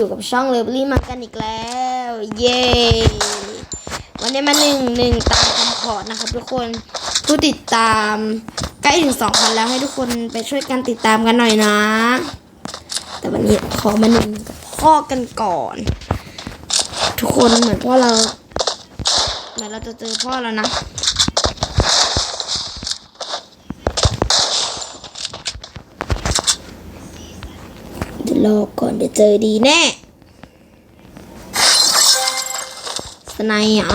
อยู่กับช่องเลิฟลี่มากันอีกแล้ว เย้วันนี้มาหนึ่งหนึ่งตามคำขอนะครับทุกคนผู้ติดตามใกล้ถึงสองพันแล้วให้ทุกคนไปช่วยกันติดตามกันหน่อยนะ แต่วันนี้ขอมาหนึ่งพ่อกันก่อน ทุกคนเหมือนพ่อเราเหมือนเราจะเจอพ่อแล้วนะ เดี๋ยว รอก่อนเดี๋ยวเจอดีแน่ สไนด์เหรอ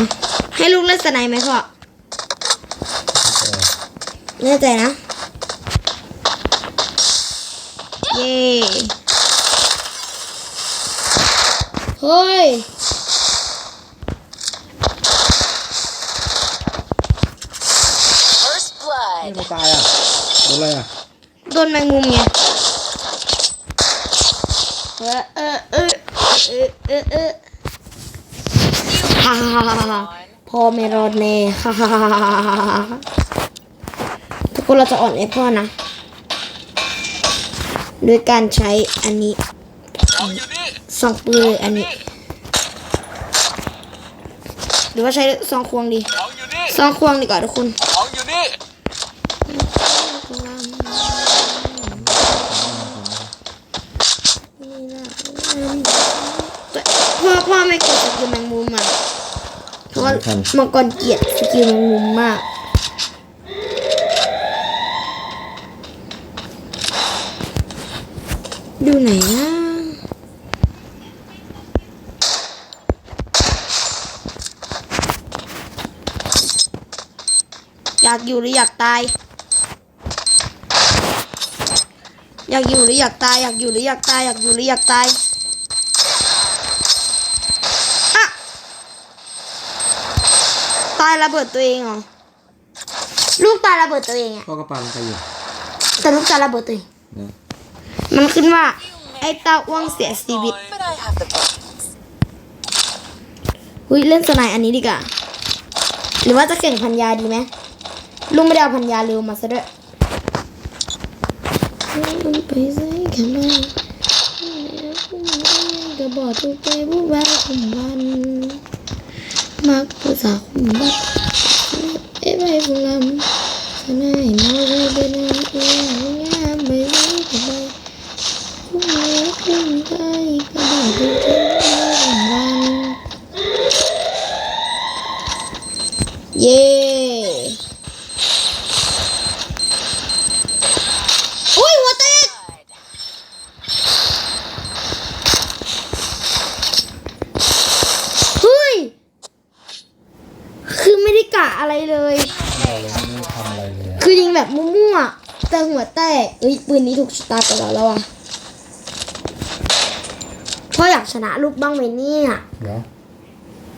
ให้ลูกเล่นสไนด์ไหมพ่อแน่ใจนะ เย้เฮ้ย First ไม่ blood. ไม่ตายอะโดนอะไรอะ โดนแมงมุมไงเอเออเออเออเออเออฮ่าฮ่าฮ่าพ่อไม่รอดแน่ฮ่าฮ่าฮ่าฮ่าทุกคนเราจะอ่อนไอพ่อนะด้วยการใช้อันนี้สองปืนอันนี้หรือว่าใช้ซองควงดีของอยู่นี่ซองควงดีกว่าทุกคน พ่อพ่อไม่กดสกิลแมงมุมอะเพราะว่ามังกรเกลียดสกิลแมงมุมมากดูไหนนะอยากอยู่หรืออยากตาย อยากอยู่หรืออยากตาย อยากอยู่หรืออยากตาย อยากอยู่หรืออยากตายอะตาย ระเบิดตัวเองเหรอลูกตายระเบิดตัวเองอะพ่อก็ปาลงไปอยู่แต่ลูกตายระเบิดตัวเองนะมันขึ้นว่า ไอ้เต้าอ้วงเสียชีวิต But I have the brains. อุ้ยเล่นสไนด์อันนี้ดีกว่าหรือว่าจะแข่งพันยาดีไหมลุงไม่ได้เอาพันยาเร็วมาซะด้วยไปใส่แค่มาก็บอกทุกไปผู้บ้าคุมวันมัก ผู้สาวคุมบัดเอ้ยไปคุลำสนายเมาเลยไปนอนเอ้ยงามไปใส่กับไปคุ้มเนื้อคุ้มใจก็บอกทุกไปผู้วัน เย้อุ้ยหัวแตกเฮ้ย คือไม่ได้กะ อะไรเลยเราเลย ไม่ได้ทำอะไรเลยอะคือยิงแบบมั่วๆแต่หัวแตกเอ้ยปืนนี้ถูกชะตากับเราแล้วอะพ่ออยากชนะลูกบ้างไหมเนี่ยเดี๋ยว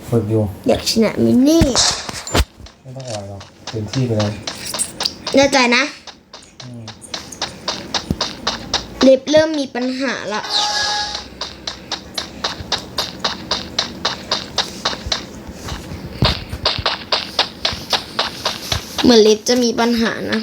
ฝึกอยู่อยากชนะมินนี่ไม่ต้องอ่อยหรอกเต็มที่ไปเลยแน่ใจนะ อืม เล็บเริ่มมีปัญหาละ เหมือนล็บจะมีปัญหานะ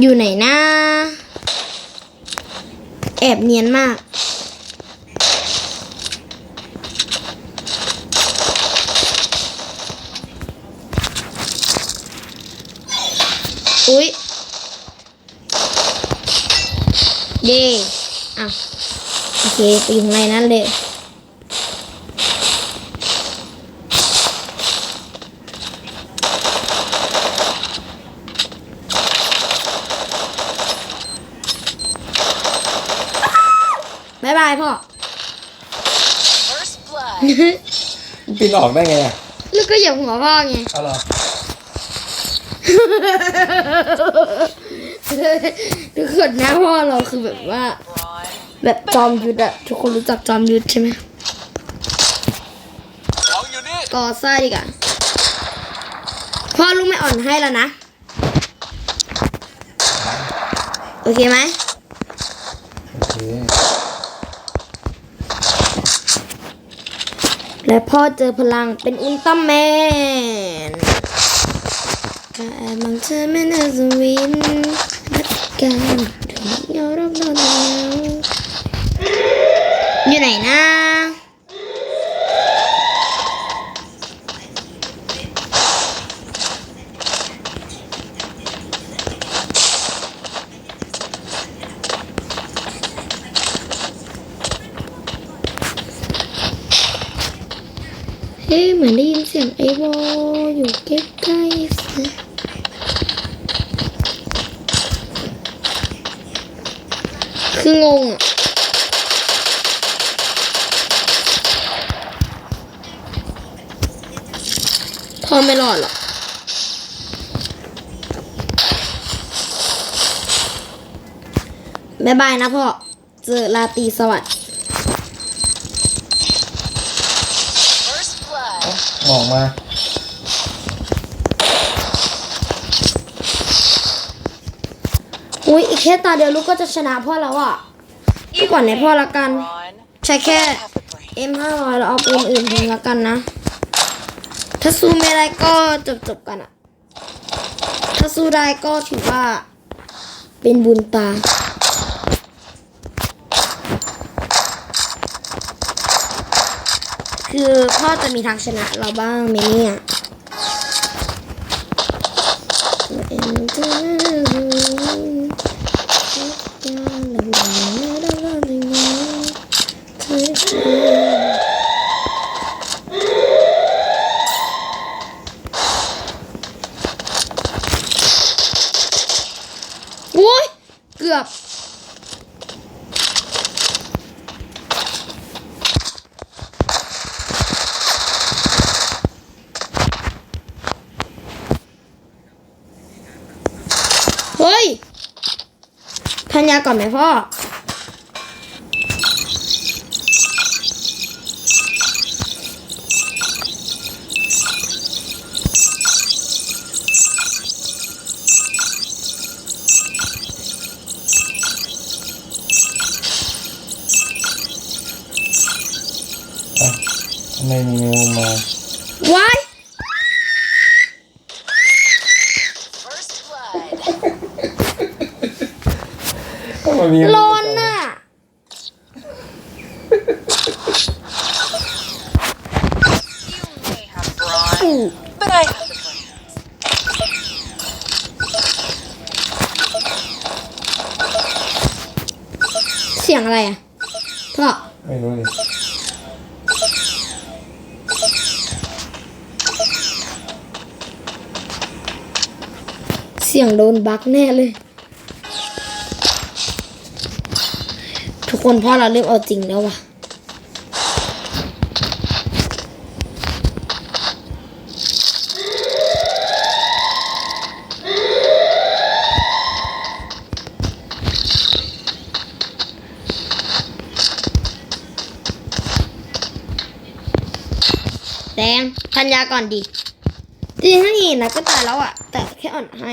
อยู่ไหนนะ แอบเนียนมาก อุ๊ยเย่อะโอเคไปอยู่ข้างในนั้นเลยบ๊ายบายพ่อ First blood. มันปีนออกได้ไงอะแล้วก็อย่าหัวพ่อไง เอาเหรอ ทุกคนนะพ่อเราคือแบบว่า Brawn. แบบจอมยุทธอะทุกคนรู้จักจอมยุทธใช่ไหมของอยู่นี่ก่อไส้ดีกว่าพ่อลูกไม่อ่อนให้แล้วนะ โอเคไหมโอเคและพ่อเจอพลังเป็นอุลตร้าแมน กาบังเธอไม่น่าจะวินรักกันถึงยอมรับนอนแล้วอยู่ไหนนะ เฮ้ยเหมือนได้ยินเสียงไอวออยู่ใกล้ๆสิ คืองงอะพ่อไม่รอดหรอกบ๊ายบายนะพ่อ เจอราตรีสวัสดิ์ออกมา อุ้ยอีกแค่ตาเดียวลูกก็จะชนะพ่อแล้วอะไปก่อนในพ่อละกัน Ron. ใช้แค่ Have the brain. M ห้าร้อยแล้วเอาปืนอื่นทิ้งแล้วกันนะ ถ้าสู้ไม่ได้ก็จบจบๆกันอะถ้าสู้ได้ก็ถือว่า เป็นบุญตาคือพ่อจะมีทางชนะเราบ้างไหมเนี่ย โอ้ยเกือบ เฮ้ย พันยาก่อนไหมพ่อ ไมมีงูมาว้าย First blood. ทำไมมีงู สียงโดนบั๊กแน่เลย ทุกคนพ่อเราเริ่มเอาจริงแล้วว่ะแดงพันยาก่อนดีจริงๆถ้าหินนะก็ตายแล้วอะแต่แค่อ่อนให้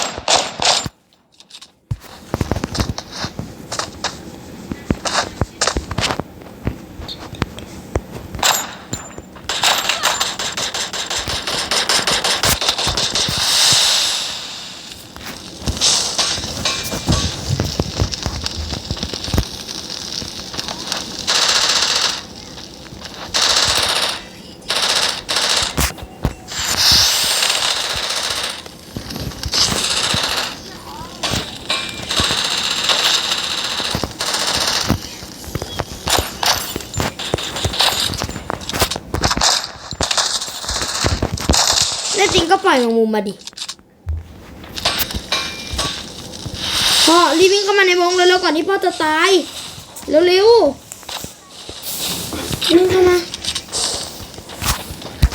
อะแน่จริงก็ปล่อยแมงมุมมาดิพ่อรีบวิ่งเข้ามาในวงเร็วๆก่อนที่พ่อจะตายเร็วๆวิ่งเข้ามา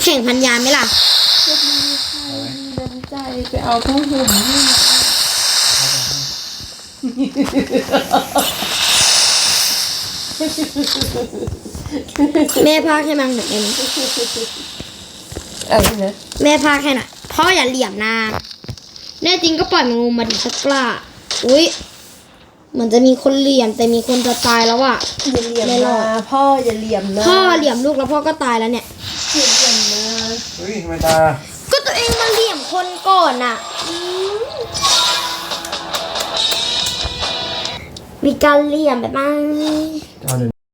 แข่งพันยาไหมล่ะใจไปเอาผ้าห่มนี่แม่พากให้มันหน่อยได้ ไหมอะไรนะแม่พากให้หน่อยพ่ออย่าเหลี่ยมนะแน่จริงก็ปล่อยแมงมุมมาดิสักกล้าอุ้ยเหมือนจะมีคนเหลี่ยมแต่มีคนจะตายแล้วอะอย่าเหลี่ยมไม่รอนะพ่ออย่าเหลี่ยมนะพ่อเหลี่ยมลูกแล้วพ่อก็ตายแล้วเนี่ยอย่าเหลี่ยมนะเฮ้ยทำไมตาก็ตัวเองมาเหลี่ยมคนก่อนอะมีการเหลี่ยมแบบนั้นเอาเดี๋ยว